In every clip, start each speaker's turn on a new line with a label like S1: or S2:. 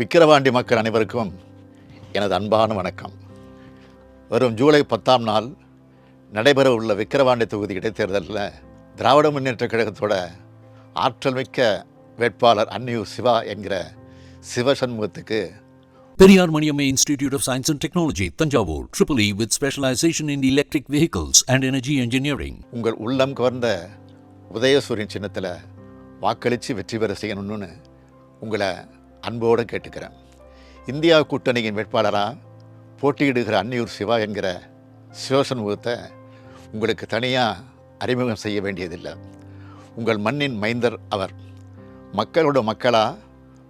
S1: விக்கிரவாண்டி மக்கள் அனைவருக்கும் எனது அன்பான வணக்கம் வரும் ஜூலை பத்தாம் நாள் நடைபெற உள்ள விக்கிரவாண்டி தொகுதி இடைத்தேர்தலில் திராவிட முன்னேற்றக் கழகத்தோட ஆற்றல் மிக்க வேட்பாளர் அன்னியூர் சிவா என்கிற சிவசண்முகத்துக்கு
S2: Periyar Maniamma Institute of Science and Technology, Tanjavur, Triple E with specialization in electric vehicles and energy engineering.
S1: உங்கள் உள்ளம் கவர்ந்த உதயசூரியன் சின்னத்தில் வாக்களித்து வெற்றி பெற செய்யணும்னு உங்களை அன்போடு கேட்டுக்கிறேன். இந்தியா கூட்டணியின் வேட்பாளராக போட்டியிடுகிற அன்னியூர் சிவா என்கிற சிவசண்முகத்தை உங்களுக்கு தனியாக அறிமுகம் செய்ய வேண்டியதில்லை. உங்கள் மண்ணின் மைந்தர் அவர். மக்களோட மக்களாக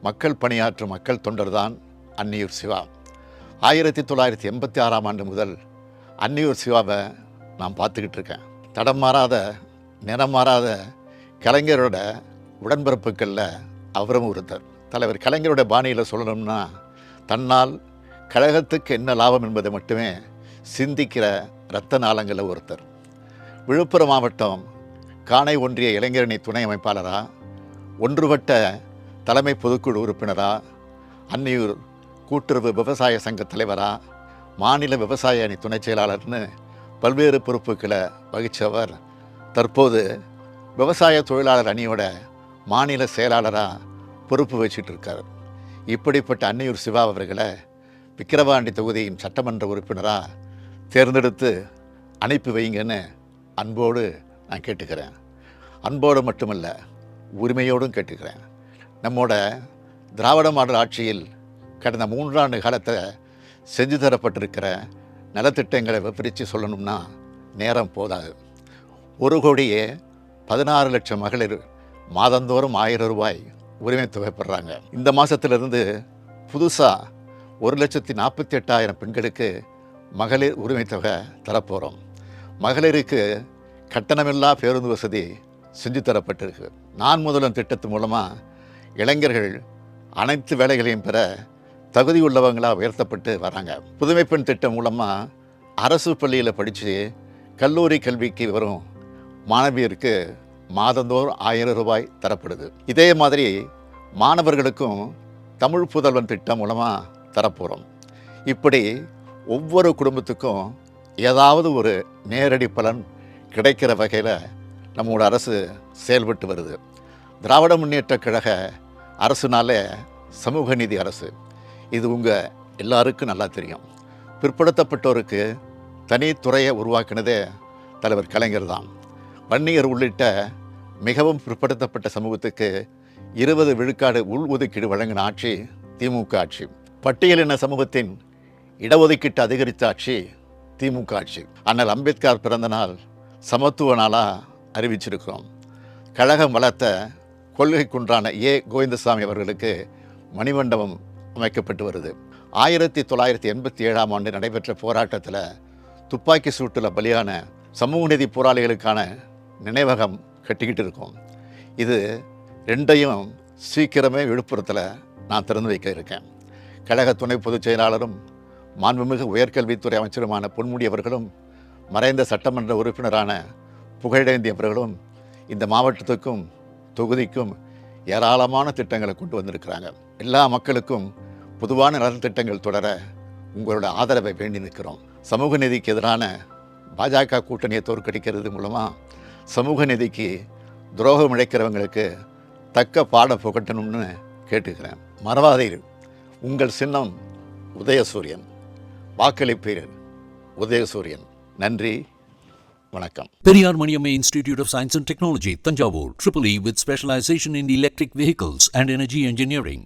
S1: மக்கள் பணியாற்றும் மக்கள் தொண்டர் தான் அன்னியூர் சிவா. ஆயிரத்தி தொள்ளாயிரத்தி எண்பத்தி ஆறாம் ஆண்டு முதல் அன்னியூர் சிவாவை நான் பார்த்துக்கிட்டு இருக்கேன். தடம் மாறாத நிறம் மாறாத கலைஞரோட உடன்பிறப்புகளில் அவரும் ஒருத்தர். தலைவர் கலைஞரோட பாணியில் சொல்லணும்னா தன்னால் கழகத்துக்கு என்ன லாபம் என்பதை மட்டுமே சிந்திக்கிற இரத்த நாளங்களில் ஒருத்தர். விழுப்புரம் மாவட்டம் காணை ஒன்றிய இளைஞரணி துணை அமைப்பாளராக ஒன்றுபட்ட தலைமை பொதுக்குழு உறுப்பினராக அன்னியூர் கூட்டுறவு விவசாய சங்க தலைவராக மாநில விவசாய அணி துணைச் செயலாளர்னு பல்வேறு பொறுப்புகளை வகித்தவர் தற்போது விவசாய தொழிலாளர் அணியோட மாநில செயலாளராக பொறுப்பு வச்சுட்டு இருக்கார் இப்படிப்பட்ட அன்னையூர் சிவா அவர்களை விக்கிரவாண்டி தொகுதியின் சட்டமன்ற உறுப்பினராக தேர்ந்தெடுத்து அனுப்பி வைங்கன்னு அன்போடு நான் கேட்டுக்கிறேன். அன்போடு மட்டுமல்ல உரிமையோடும் கேட்டுக்கிறேன். நம்மோட திராவிட மாடல் ஆட்சியில் கடந்த மூன்றாண்டு காலத்தை செஞ்சு தரப்பட்டிருக்கிற நலத்திட்டங்களை விவரித்து சொல்லணும்னா நேரம் போதாது. ஒரு கோடியே பதினாறு லட்சம் மகளிர் மாதந்தோறும் ஆயிரம் ரூபாய் உரிமை தொகை பெறாங்க இந்த மாதத்திலிருந்து புதுசாக ஒரு லட்சத்தி நாற்பத்தி எட்டாயிரம் பெண்களுக்கு மகளிர் உரிமை தொகை தரப்போகிறோம் மகளிருக்கு கட்டணமில்லா பேருந்து வசதி செஞ்சு தரப்பட்டிருக்கு. நான் முதலும் திட்டத்து மூலமாக இளைஞர்கள் அனைத்து வேலைகளையும் பெற தகுதி உள்ளவங்களாக உயர்த்தப்பட்டு வராங்க. புதுமை பெண் திட்டம் மூலமாக அரசு பள்ளியில் படித்து கல்லூரி கல்விக்கு வரும் மாணவியருக்கு மாதந்தோறும் ஆயிரம் ரூபாய் தரப்படுது. இதே மாதிரி மாணவர்களுக்கும் தமிழ் புதல்வன் திட்டம் மூலமாக தரப்போகிறோம் இப்படி ஒவ்வொரு குடும்பத்துக்கும் ஏதாவது ஒரு நேரடி பலன் கிடைக்கிற வகையில் நம்மளோட அரசு செயல்பட்டு வருது. திராவிட முன்னேற்ற கழக அரசுனாலே சமூக நீதி அரசு. இது உங்கள் எல்லாருக்கும் நல்லா தெரியும். பிற்படுத்தப்பட்டோருக்கு தனித்துறையை உருவாக்கினதே தலைவர் கலைஞர் தான். வன்னியர் உள்ளிட்ட மிகவும் பிற்படுத்தப்பட்ட சமூகத்துக்கு இருபது விழுக்காடு உள் ஒதுக்கீடு வழங்கின ஆட்சி திமுக ஆட்சி. பட்டியலின சமூகத்தின் இடஒதுக்கீட்டு அதிகரித்த ஆட்சி திமுக ஆட்சி. அண்ணல் அம்பேத்கர் பிறந்த நாள் சமத்துவ நாளாக அறிவிச்சிருக்கிறோம். கழகம் வளர்த்த கொள்கை குன்றான ஏ. கோவிந்தசாமி அவர்களுக்கு மணிமண்டபம் அமைக்கப்பட்டு வருது. ஆயிரத்தி தொள்ளாயிரத்தி எண்பத்தி ஏழாம் ஆண்டு நடைபெற்ற போராட்டத்தில் துப்பாக்கி சூட்டில் பலியான சமூக நீதி போராளிகளுக்கான நினைவகம் கட்டிக்கிட்டு இருக்கோம். இது ரெண்டையும் சீக்கிரமே விழுப்புரத்தில் நான் திறந்து வைக்க இருக்கேன். கழக துணை பொதுச் செயலாளரும் மாண்புமிகு உயர்கல்வித்துறை அமைச்சருமான பொன்முடி அவர்களும் மறைந்த சட்டமன்ற உறுப்பினரான புகழேந்தி அவர்களும் இந்த மாவட்டத்துக்கும் தொகுதிக்கும் ஏராளமான திட்டங்களை கொண்டு வந்திருக்கிறாங்க. எல்லா மக்களுக்கும் பொதுவான நலத்திட்டங்கள் தொடர உங்களோட ஆதரவை வேண்டி நிற்கிறோம். சமூக நீதிக்கு எதிரான பாஜக கூட்டணியை தோற்கடிக்கிறது மூலமாக சமூக நிதிக்கு துரோகம் இழைக்கிறவங்களுக்கு தக்க பாட புகட்டணும்னு கேட்டுக்கிறேன் மறவாதீர் உங்கள் சின்னம் உதயசூரியன் வாக்களிப்பீர் உதயசூரியன் நன்றி வணக்கம்
S2: Periyar Maniammai Institute of Science and Technology Thanjavur triple E with specialisation in electric vehicles and energy engineering